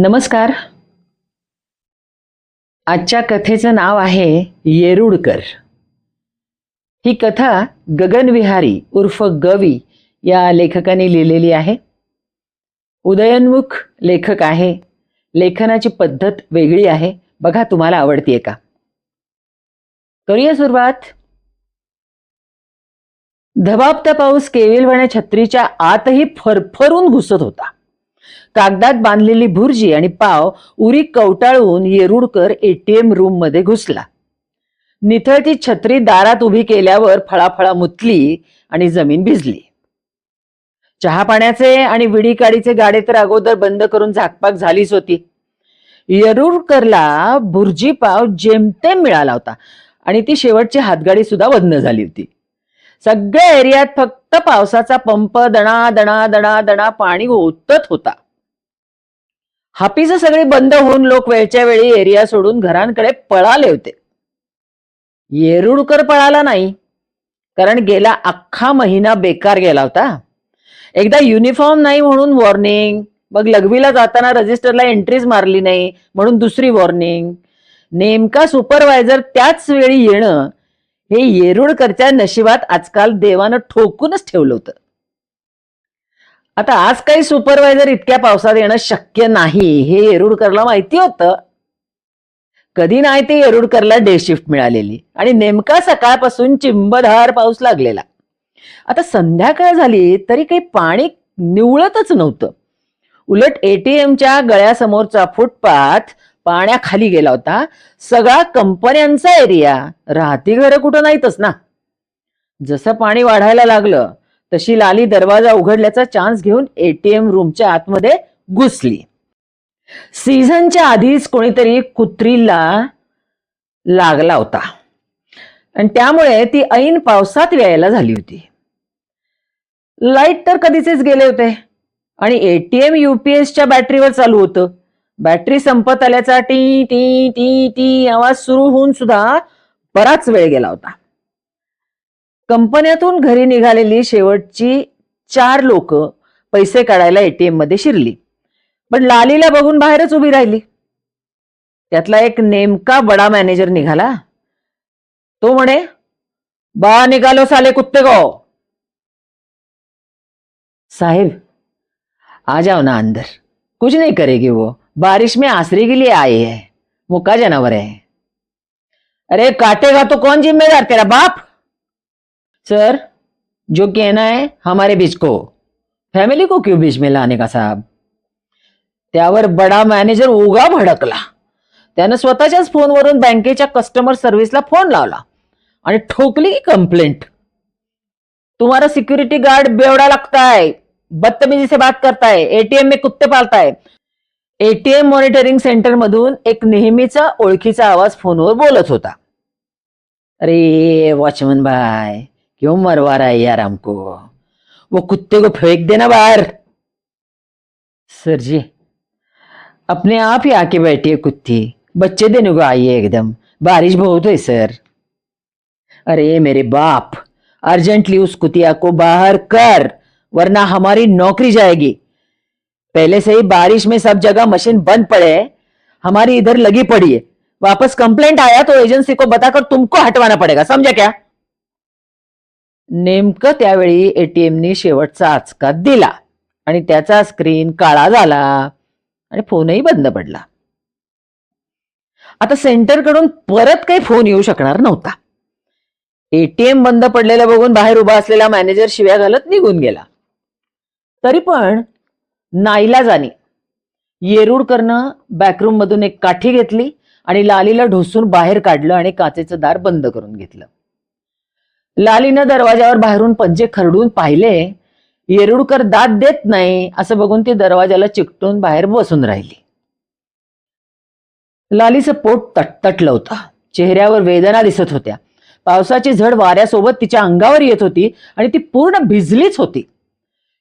नमस्कार. आजच्या कथेचं नाव आहे येरुडकर. ही कथा गगनविहारी उर्फ गवी या लेखकाने लिहिलेली आहे. उदयनमुख लेखक आहे. लेखनाची पद्धत वेगळी आहे. बघा तुम्हाला आवडतीये का? करूया सुरुवात. धबाबता पाऊस केविलवाण्या छत्रीच्या आतही फरफरून घुसत होता. कागदात बांधलेली भुर्जी आणि पाव उरी कवटाळून येरुडकर एटीएम रूममध्ये घुसला. निथळती छत्री दारात उभी केल्यावर फळाफळा मुतली आणि जमीन भिजली. चहा पाण्याचे आणि विडी काडीचे गाडे तर अगोदर बंद करून झाकपाक झालीच होती. येरुडकरला भुर्जी पाव जेमतेम मिळाला होता आणि ती शेवटची हातगाडी सुद्धा बंद झाली होती. सगळ्या एरियात फक्त पावसाचा पंप दणा दणा दणा दणा पाणी ओतत होता. हापीचं सगळे बंद होऊन लोक वेळच्या वेळी एरिया सोडून घरांकडे पळाले होते. येरुडकर पळाला नाही कारण गेला अख्खा महिना बेकार गेला होता. एकदा युनिफॉर्म नाही म्हणून वॉर्निंग मग लघवीला जाताना रजिस्टरला एंट्रीज मारली नाही म्हणून दुसरी वॉर्निंग. नेमका सुपरवायझर त्याच वेळी येणं हे येरुडकरच्या नशिबात आजकाल देवानं ठोकूनच ठेवलं होतं. आता आज काही सुपरवायझर इतक्या पावसात येणं शक्य नाही हे येरुडकरला माहिती होतं. कधी नाही ते येरुडकरला डे शिफ्ट मिळालेली आणि नेमका सकाळपासून चिंबधार पाऊस लागलेला. आता संध्याकाळ झाली तरी काही पाणी निवळतच नव्हतं. उलट एटीएमच्या गळ्यासमोरचा फुटपाथ पाण्याखाली गेला होता. सगळा कंपन्यांचा एरिया राहती घरं कुठं नाहीतच ना. जसं पाणी वाढायला लागलं तशी लाली दरवाजा उघडल्याचा चान्स घेऊन एटीएम रूमच्या आतमध्ये घुसली. सीझनच्या आधीच कोणीतरी कुत्रीला लागला होता. आणि त्यामुळे ती ऐन पावसात यायला झाली होती. लाइट तर कधीचेच गेले होते. आणि एटीएम युपीएसच्या बॅटरीवर चालू होतं. बॅटरी संपत आल्याचा टी टी टी टी आवाज सुरू होऊन सुद्धा बराच वेळ गेला होता. कंपन्यातून घरी निघालेली शेवटची चार लोक पैसे काढायला एटीएममध्ये शिरली. पण लालीला बघून बाहेरच उभी राहिली. त्यातला एक नेमका बडा मॅनेजर निघाला. तो म्हणे बा निघालो साले कुत्ते गो. साहेब आ जाओ ना अंदर. कुछ नहीं करेगी वो. बारिश में आसरे के लिए आई है. मुक्का जानवर है. अरे काटेगा तो कौन जिम्मेदार तेरा बाप? सर जो कहना है हमारे बीच को। फॅमिली को क्यों बीच में लाने का साहब? त्यावर बडा मॅनेजर उगा भडकला। त्यानं स्वतःच्याच फोनवरून बँकेच्या कस्टमर सर्व्हिसला फोन लावला आणि ठोकली की कंप्लेंट तुम्हाला सिक्युरिटी गार्ड बेवड़ा लागताय है बदतमीजी से बात करताय एटीएम में कुत्ते पालताय. एटीएम मॉनिटरिंग सेंटर मधून एक नेहमीचा ओळखीचा आवाज फोनवर बोलत होता. अरे वॉचमन बाय. क्यों मरवा रहा है यार हमको? वो कुत्ते को फेंक देना बाहर। सर जी, अपने आप ही आके बैठी है कुत्ती। बच्चे देने को आई है एकदम। बारिश बहुत है सर। अरे, मेरे बाप, अर्जेंटली उस कुतिया को बाहर कर, वरना हमारी नौकरी जाएगी। पहले से ही बारिश में सब जगह मशीन बंद पड़े है। हमारी इधर लगी पड़ी है। वापस कंप्लेंट आया तो एजेंसी को बताकर तुमको हटवाना पड़ेगा, समझा क्या? नेमकं त्यावेळी एटीएमनी शेवटचा आचका दिला आणि त्याचा स्क्रीन काळा झाला आणि फोनही बंद पडला. आता सेंटरकडून परत काही फोन येऊ शकणार नव्हता. एटीएम बंद पडलेलं बघून बाहेर उभा असलेला मॅनेजर शिव्या घालत निघून गेला. तरी पण नाईलाजानी येरुडकरनं बॅकरूम मधून एक काठी घेतली आणि लालीला ढोसून बाहेर काढलं आणि काचेचं दार बंद करून घेतलं. लालीनं दरवाजावर बाहेरून पंजे खरडून पाहिले. येरुडकर दाद देत नाही असं बघून ती दरवाजाला चिकटून बाहेर बसून राहिली. लालीचं पोट तटतटलं होतं. चेहऱ्यावर वेदना दिसत होत्या. पावसाची झड वाऱ्यासोबत तिच्या अंगावर येत होती आणि ती पूर्ण भिजलीच होती.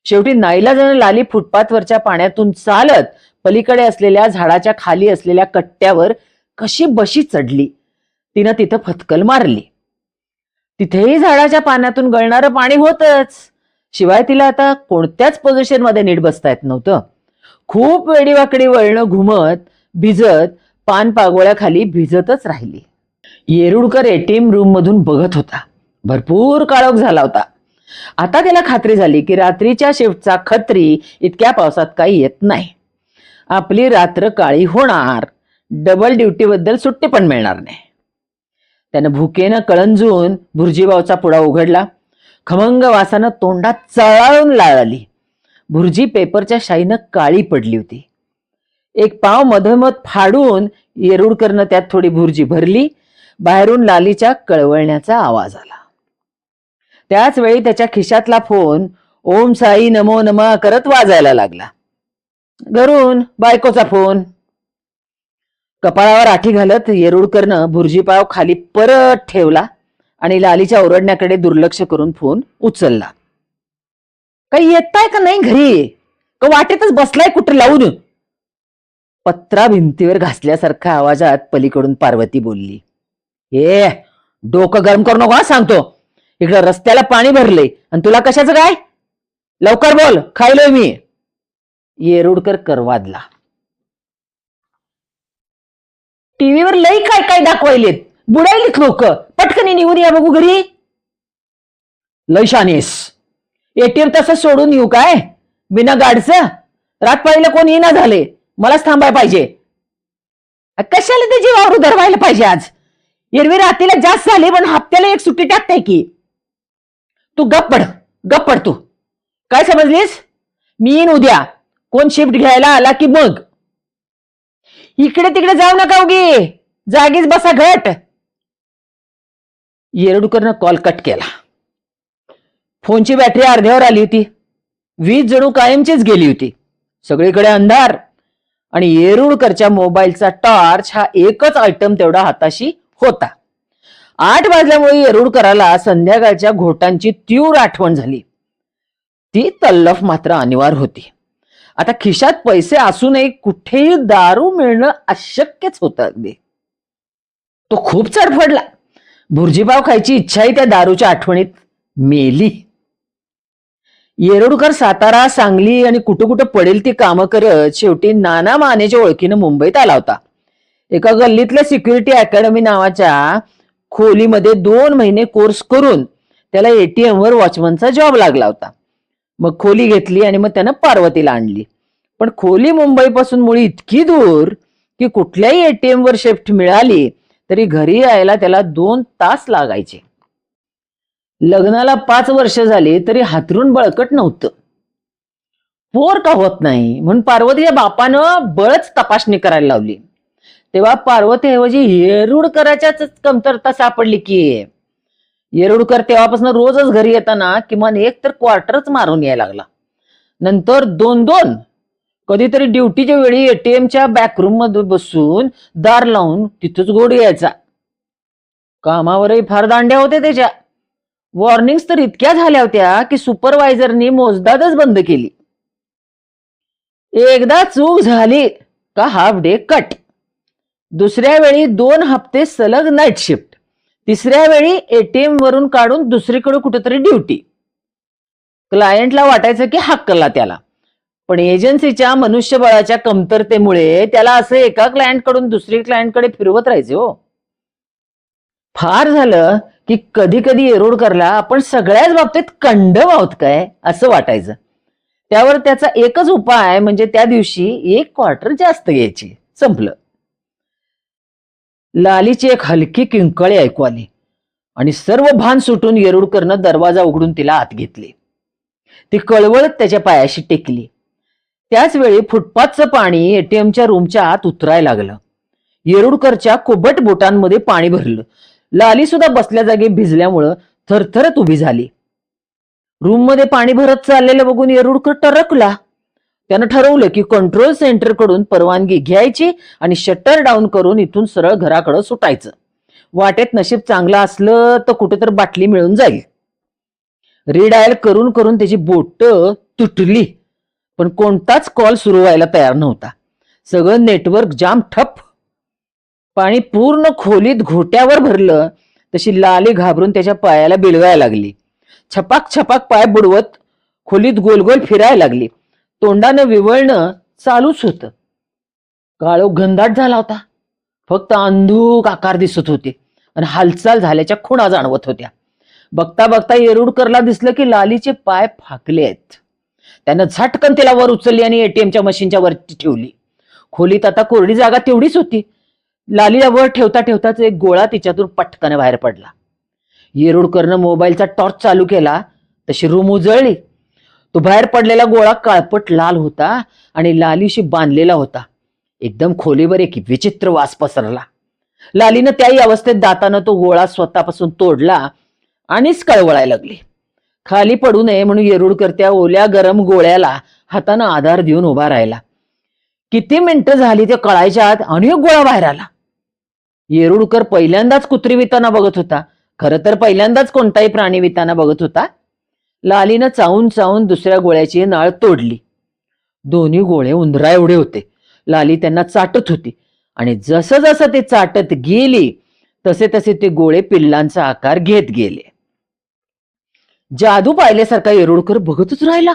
शेवटी नाईलाजानं लाली फुटपाथवरच्या पाण्यातून चालत पलीकडे असलेल्या झाडाच्या खाली असलेल्या कट्ट्यावर कशी बशी चढली. तिनं तिथं फतकल मारली. तिथेही झाडाच्या पाण्यातून गळणारं पाणी होतच. शिवाय तिला आता कोणत्याच पोझिशनमध्ये नीट बसता येत नव्हतं. खूप वेडीवाकडी वळणं घुमत भिजत पान पागोळ्याखाली भिजतच राहिली. येरुडकर एटीएम रूम मधून बघत होता. भरपूर काळोख झाला होता. आता त्याला खात्री झाली की रात्रीच्या शिफ्टचा खत्री इतक्या पावसात काही येत नाही. आपली रात्र काळी होणार. डबल ड्युटीबद्दल सुट्टी पण मिळणार नाही. त्यानं भुकेनं कळंजून भुर्जीबावचा पुडा उघडला. खमंग वासानं तोंडात चळाळून लाळ आली. भुर्जी पेपरच्या शाईनं काळी पडली होती. एक पाव मधोमध फाडून येरुडकरनं त्यात थोडी भुर्जी भरली. बाहेरून लालीच्या कळवळण्याचा आवाज आला. त्याच वेळी त्याच्या खिशातला फोन ओम साई नमो नमा करत वाजायला लागला. घरून बायकोचा फोन. कपाळावर आठी घालत येरुडकरनं भुर्जीपाव खाली परत ठेवला आणि लालीच्या ओरडण्याकडे दुर्लक्ष करून फोन उचलला. काही येताय का नाही घरी? का वाटेतच बसलाय कुठं लावून? पत्रा भिंतीवर घासल्यासारख्या आवाजात पलीकडून पार्वती बोलली. ए डोकं गरम करू नको हा सांगतो. इकडं रस्त्याला पाणी भरले आणि तुला कशाचं काय? लवकर बोल खायलोय मी. येरुडकर करवादला. टीव्हीवर लई काय काय दाखवायलेत? बुडायलेत लोक. पटकन निघून या बघू घरी. लय शानेस एटीएम तसं सोडून येऊ काय? बिना गाडचं? रात पाहिलं कोण येईना झाले? मलाच थांबाय पाहिजे. कशाला त्याची वावरू धरवायला पाहिजे आज? एरवी रात्रीला जास्त झाले पण हप्त्याला एक सुट्टी टाकताय की. तू गप्पड पड पड तू. काय समजलीस? मी येईन उद्या. कोण शिफ्ट घ्यायला आला की मग? इकडे तिकडे जाऊ नका उगी. जागीच बसा घट. येरडूकरनं कॉल कट केला. फोनची बॅटरी अर्ध्यावर आली होती. वीज जणू कायमचीच गेली होती. सगळीकडे अंधार. आणि येरुळकरच्या मोबाईलचा टॉर्च हा एकच आयटम तेवढा हाताशी होता. आठ वाजल्यामुळे येरुळकराला संध्याकाळच्या घोटांची तीव्र आठवण झाली. ती तल्लफ मात्र अनिवार्य होती. आता खिशात पैसे असूनही कुठेही दारू मिळणं अशक्यच होतं अगदी. तो खूप चडफडला भुर्जीभाव खायची इच्छाही त्या दारूच्या आठवणीत मेली. येरोडकर सातारा सांगली आणि कुठं कुठं पडेल ती कामं करत शेवटी नाना मानेच्या ओळखीनं मुंबईत आला होता. एका गल्लीतल्या सिक्युरिटी अकॅडमी नावाच्या खोलीमध्ये दोन महिने कोर्स करून त्याला एटीएम वर वॉचमनचा जॉब लागला होता. मग खोली घेतली आणि मग त्यानं पार्वतीला आणली. पण खोली मुंबईपासून मुळी इतकी दूर की कुठल्याही एटीएम वर शिफ्ट मिळाली तरी घरी यायला त्याला दोन तास लागायचे. लग्नाला पाच वर्ष झाली तरी हातरून बळकट नव्हतं. पोर का होत नाही? म्हणून पार्वतीच्या बापानं बळच तपासणी करायला लावली. तेव्हा पार्वतीऐवजी येरुडकराच्याच कमतरता सापडली की. येरुडकर तेव्हापासून रोजच घरी येताना किमान एक तर क्वार्टरच मारून यायला लागला. नंतर दोन दोन कधीतरी ड्युटीच्या वेळी एटीएमच्या बॅकरूममध्ये बसून दार लावून तिथंच गोड यायचा. कामावरही फार दांड्या होत्या त्याच्या. वॉर्निंग्स तर इतक्या झाल्या होत्या की सुपरवायझरनी मोजदादच बंद केली. एकदा चूक झाली का हाफ डे कट दुसऱ्या वेळी दोन हप्ते सलग नाईट शिफ्ट तिसऱ्या वेळी एटीएम वरून काढून दुसरीकडे कुठेतरी ड्युटी क्लायंटला वाटायचं की हक्कला त्याला. पण एजन्सीच्या मनुष्यबळाच्या कमतरतेमुळे त्याला असं एका क्लायंटकडून दुसरी क्लायंटकडे फिरवत राहायचे हो. फार झालं की कधी कधी येरोडकरला आपण सगळ्याच बाबतीत कंडम आहोत काय असं वाटायचं. त्यावर त्याचा एकच उपाय म्हणजे त्या दिवशी एक क्वार्टर जास्त घ्यायची. संपलं. लालीची एक हलकी किंकळी ऐकू आली आणि सर्व भान सुटून येरुडकरनं दरवाजा उघडून तिला आत घेतली. ती कळवळत त्याच्या पायाशी टेकली. त्याच वेळी फुटपाथचं पाणी एटीएमच्या रूमच्या आत उतरायला लागलं. येरुडकरच्या कोबट बोटांमध्ये पाणी भरलं. लाली सुद्धा बसल्या जागी भिजल्यामुळं थरथरत उभी झाली. रूममध्ये पाणी भरत चाललेलं बघून येरुडकर टरकला. त्यानं ठरवलं की कंट्रोल सेंटरकडून परवानगी घ्यायची आणि शटर डाऊन करून इथून सरळ घराकडं सुटायचं. वाटेत नशीब चांगलं असलं तर कुठे तर बाटली मिळून जाईल. रिडायल करून करून त्याची बोट तुटली. पण कोणताच कॉल सुरू व्हायला तयार नव्हता. सगळं नेटवर्क जाम ठप. पाणी पूर्ण खोलीत घोट्यावर भरलं. तशी लाली घाबरून त्याच्या पायाला बिलवायला लागली. छपाक छपाक पाय बुडवत खोलीत गोल गोल फिरायला लागली. तोंडानं विवळणं चालूच होतं. काळो घनदाट झाला होता. फक्त अंधूक आकार दिसत होते आणि हालचाल झाल्याच्या खुणा जाणवत होत्या. बघता बघता येरुडकरला दिसलं की लालीचे पाय फाकले आहेत त्यानं झटकन तिला वर उचलली आणि एटीएमच्या मशीनच्या वरती ठेवली. खोलीत आता कोरडी जागा तेवढीच होती. लालीला वर ठेवता ठेवताच एक गोळा तिच्यातून पटकन बाहेर पडला. येरुडकरनं मोबाईलचा टॉर्च चालू केला. तशी रूम उजळली. तो बाहेर पडलेला गोळा काळपट लाल होता आणि लालीशी बांधलेला होता. एकदम खोलीवर एक विचित्र वास पसरला. लालीनं त्याही अवस्थेत दातानं तो गोळा स्वतःपासून तोडला आणिच कळवळायला लागली. खाली पडू नये म्हणून येरुडकर त्या ओल्या गरम गोळ्याला हातानं आधार देऊन उभा राहिला. किती मिनिटं झाली ते कळायच्या आत आणि गोळा बाहेर आला. येरुडकर पहिल्यांदाच कुत्री विताना बघत होता. खरं तर पहिल्यांदाच कोणताही प्राणी विताना बघत होता. लालीनं चावून चावून दुसऱ्या गोळ्याची नाळ तोडली. दोन्ही गोळे उंदरा एवढे होते. लाली त्यांना चाटत होती. आणि जसं जसं ते चाटत गेली तसे तसे ते गोळे पिल्लांचा आकार घेत गेले. जादू पाहिल्यासारखा येरुडकर बघतच राहिला.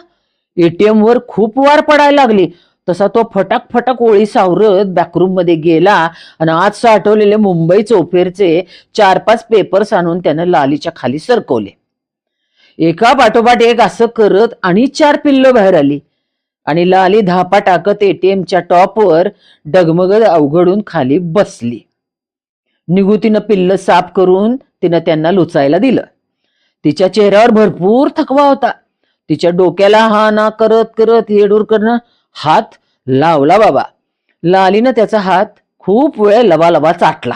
एटीएम वर खूप वार पडायला लागली. तसा तो फटाक फटाक ओळी सावरत बॅकरूममध्ये गेला आणि आज साठवलेले मुंबई चौफेरचे चार पाच पेपर्स आणून त्यानं लालीच्या खाली सरकवले. एका पाठोपाठ एक असं करत आणि चार पिल्लं बाहेर आली. आणि लाली धापा टाकत एटीएमच्या टॉपवर डगमगत अवघडून खाली बसली. निगुतीनं पिल्ल साफ करून तिनं त्यांना लुचायला दिलं. तिच्या चेहऱ्यावर भरपूर थकवा होता. तिच्या डोक्याला हा ना करत करत येडूरकरनं हात लावला बाबा. लालीनं त्याचा हात खूप वेळ लबा चाटला.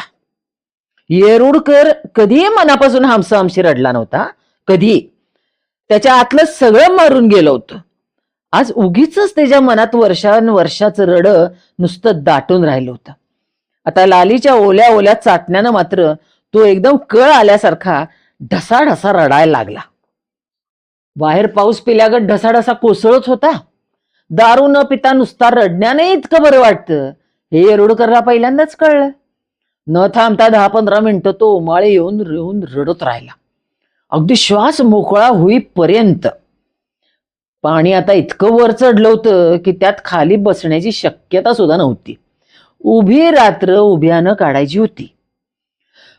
येरुडकर कधी मनापासून हमसा हमशी रडला नव्हता? कधी? त्याच्या आतलं सगळं मारून गेलं होतं. आज उगीच त्याच्या मनात वर्षानुवर्षाचं रड नुसतं दाटून राहिलं होतं. आता लालीच्या ओल्या ओल्या चाटण्यानं मात्र तो एकदम कळ आल्यासारखा ढसा ढसा रडायला लागला. बाहेर पाऊस पिल्यागत ढसा ढसा कोसळत होता. दारू न पिता नुसता रडण्याने इतकं बरं वाटतं हे येरुडकरला पहिल्यांदाच कळलं. न थांबता दहा पंधरा मिनिटं तो उमाळे येऊन रेऊन रडत राहिला. अगदी श्वास मोकळा होईपर्यंत. पाणी आता इतकं वर चढलं होतं की त्यात खाली बसण्याची शक्यता सुद्धा नव्हती. उभी रात्र उभ्यानं काढायची होती.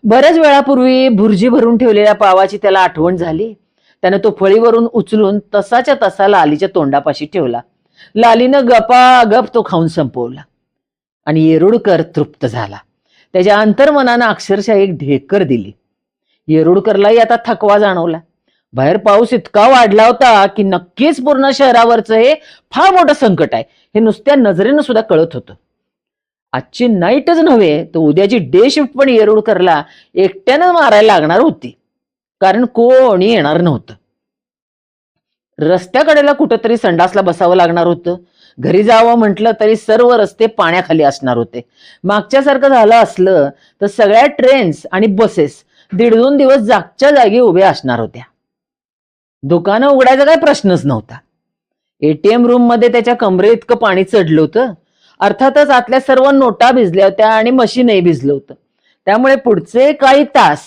बऱ्याच वेळापूर्वी भुर्जी भरून ठेवलेल्या पावाची त्याला आठवण झाली. त्यानं तो फळीवरून उचलून तसाच्या तसा लालीच्या तोंडापाशी ठेवला. लालीनं गपा गप तो खाऊन संपवला. आणि येरुडकर तृप्त झाला. त्याच्या अंतर्मनानं अक्षरशः एक ढेकर दिली. येरुडकरलाही आता थकवा जाणवला बाहेर पाऊस इतका वाढला होता की नक्कीच पूर्ण शहरावरचं हे फार मोठं संकट आहे. हे नुसत्या नजरेनं सुद्धा कळत होतं. आजची नाईटच नव्हे तर उद्याची डे शिफ्ट पण येरुडकरला एकट्यानं मारायला लागणार होती. कारण कोणी येणार नव्हतं. रस्त्याकडेला कुठंतरी संडासला बसावं लागणार होतं. घरी जावं म्हटलं तरी सर्व रस्ते पाण्याखाली असणार होते. मागच्यासारखं झालं असलं तर सगळ्या ट्रेन्स आणि बसेस दीड दोन दिवस जागच्या जागी उभ्या असणार होत्या. दुकानं उघडायचा काय प्रश्नच नव्हता. एटीएम रूममध्ये त्याच्या कमरे इतकं पाणी चढलं होतं. अर्थातच आतल्या सर्व नोटा भिजल्या होत्या आणि मशीनही भिजलं होतं. त्यामुळे पुढचे काही तास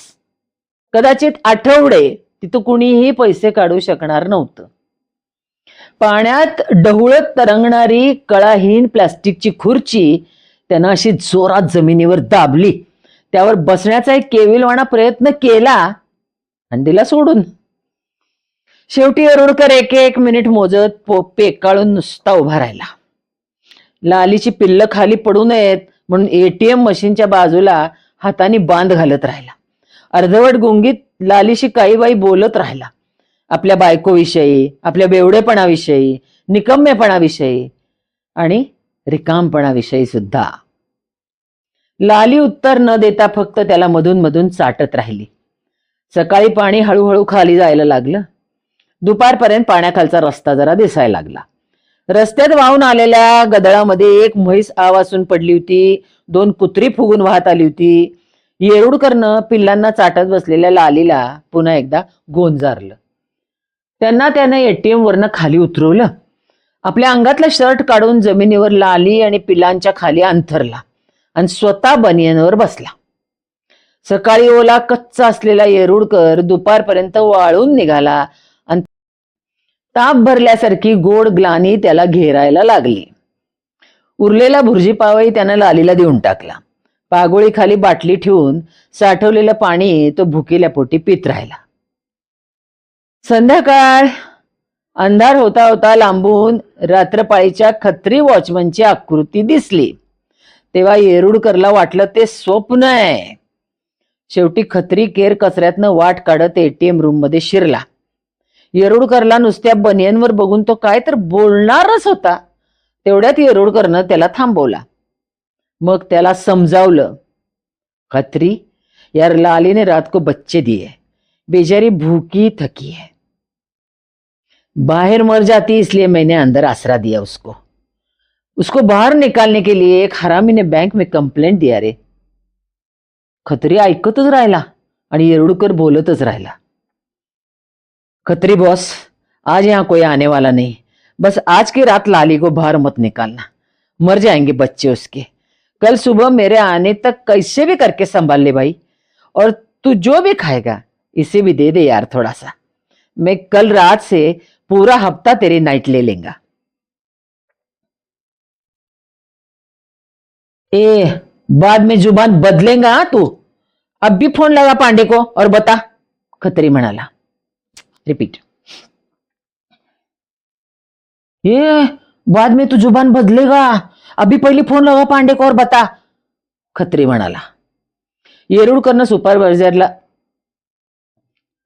कदाचित आठवडे तिथं कुणीही पैसे काढू शकणार नव्हतं. पाण्यात डहुळत तरंगणारी कळाहीन प्लास्टिकची खुर्ची त्यानं अशी जोरात जमिनीवर दाबली. त्यावर बसण्याचा एक केविलवाणा प्रयत्न केला आणि दिला सोडून. शेवटी अरुणकर एक एक मिनिट मोजत पो पेकाळून नुसता उभा राहिला. लालीची पिल्ल खाली पडू नयेत म्हणून एटीएम मशीनच्या बाजूला हाताने बांध घालत राहिला. अर्धवट गुंगीत लालीशी काही बाई बोलत राहिला. आपल्या बायकोविषयी आपल्या बेवडेपणाविषयी निकम्मेपणाविषयी आणि रिकामपणाविषयी सुद्धा. लाली उत्तर न देता फक्त त्याला मधून मधून चाटत राहिली. सकाळी पाणी हळूहळू खाली जायला लागलं. दुपारपर्यंत पाण्याखालचा रस्ता जरा दिसायला लागला. रस्त्यात वाहून आलेल्या गदळामध्ये एक म्हैस आवासून पडली होती. दोन कुत्री फुगून वाहत आली होती. येरुडकरनं पिल्लांना चाटत बसलेल्या लालीला पुन्हा एकदा गोंजारलं त्यांना त्यानं एटीएम वरनं खाली उतरवलं. आपल्या अंगातला शर्ट काढून जमिनीवर लाली आणि पिल्लांच्या खाली अंथरला. आणि स्वतः बनियनवर बसला. सकाळी ओला कच्चा असलेला येरुडकर दुपारपर्यंत वाळून निघाला आणि ताप भरल्यासारखी गोड ग्लानी त्याला घेरायला लागली. उरलेला भुर्जी पावही त्यानं लालीला देऊन टाकला. पागोळी खाली बाटली ठेवून साठवलेलं पाणी तो भुकेल्या पोटी पित राहिला. संध्याकाळ अंधार होता होता लांबून रात्रपाळीच्या खत्री वॉचमनची आकृती दिसली. तेव्हा येरुडकरला वाटलं ते स्वप्न आहे. शेवटी खत्री केर कचऱ्यातनं वाट काढत एटीएम रूममध्ये शिरला. येरुडकरला नुसत्या बनियनवर बघून तो काय तर बोलणारच होता. तेवढ्यात येरुडकरनं त्याला थांबवला. मग त्याला समजावलं खत्री यार लाली ने रात को बच्चे दिए. बेचारी भूखी थकी है. बाहर मर जाती इसलिए मैंने अंदर आसरा दिया उसको. उसको बाहर निकालने के लिए एक हरामी ने बैंक में कंप्लेंट दिया रे। खत्री ऐकतच राहिला आणि येरुडकर बोलतच राहिला। खत्री बॉस आज यहाँ कोई आने वाला नहीं। बस आज की रात लाली को बाहर मत निकालना। मर जाएंगे बच्चे उसके। कल सुबह मेरे आने तक कैसे भी करके संभाल ले भाई। और तू जो भी खाएगा इसे भी दे दे यार थोड़ा सा। मैं कल रात से पूरा हफ्ता तेरी नाइट ले लेंगा। ए बाद में जुबान बदलेगा तू? अब भी फोन लगा पांडे को और बता खत्री म्हणाला रिपीट ए बाद में तू जुबान बदलेगा अभी पहिली फोन लगा पांडे को और बता खत्री म्हणाला येरुडकरनं सुपरवायझरला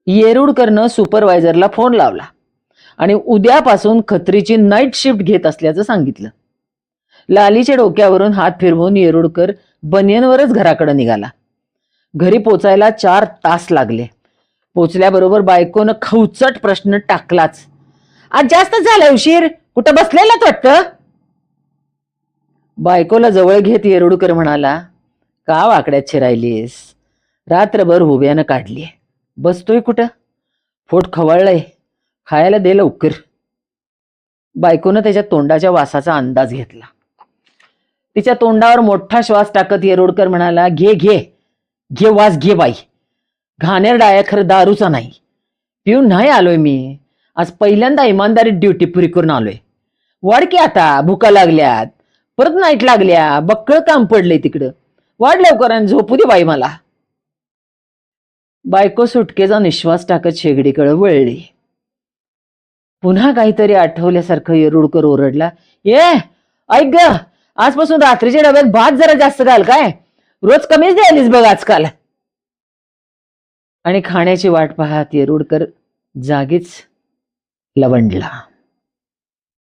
येरुडकरनं सुपरवायझरला फोन लावला आणि उद्यापासून खत्रीची नाईट शिफ्ट घेत असल्याचं सांगितलं. लालीच्या डोक्यावरून हात फिरवून येरुडकर बनियनवरच घराकडे निघाला. घरी पोचायला चार तास लागले. पोचल्याबरोबर बायकोनं खवचट प्रश्न टाकलाच. आज जास्त झालाय उशीर. कुठं बसलेलाच वाटतं? बायकोला जवळ घेत येरुडकर म्हणाला का वाकड्यात शिरायलीस? रात्रभर हुब्यानं काढलीये. बसतोय कुठं? फोट खवळलंय. खायला दे लवकर. बायकोनं त्याच्या तोंडाच्या वासाचा अंदाज घेतला. तिच्या तोंडावर मोठा श्वास टाकत येरोडकर म्हणाला घे घे घे वास घे बाई. घाणेर डाया खरं दारूचा नाही. पिऊन नाही आलोय मी. आज पहिल्यांदा इमानदारीत ड्युटी पुरी करून आलोय. वाढ की आता भुका लागल्यात. परत नाईट लागल्या बक्कळ काम पडलंय तिकडं. वाढ लवकर आणि झोपू दे बाई मला. बायको सुटकेचा निश्वास टाकत शेगडीकडे वळली. पुन्हा काहीतरी आठवल्यासारखं येरुडकर ओरडला ये ऐक ग आजपासून रात्रीच्या डब्यात भात जरा जास्त घाल काय? रोज कमीच द्यायलीस बघ आजकाल. आणि खाण्याची वाट पाहत येरुडकर जागीच लवंडला.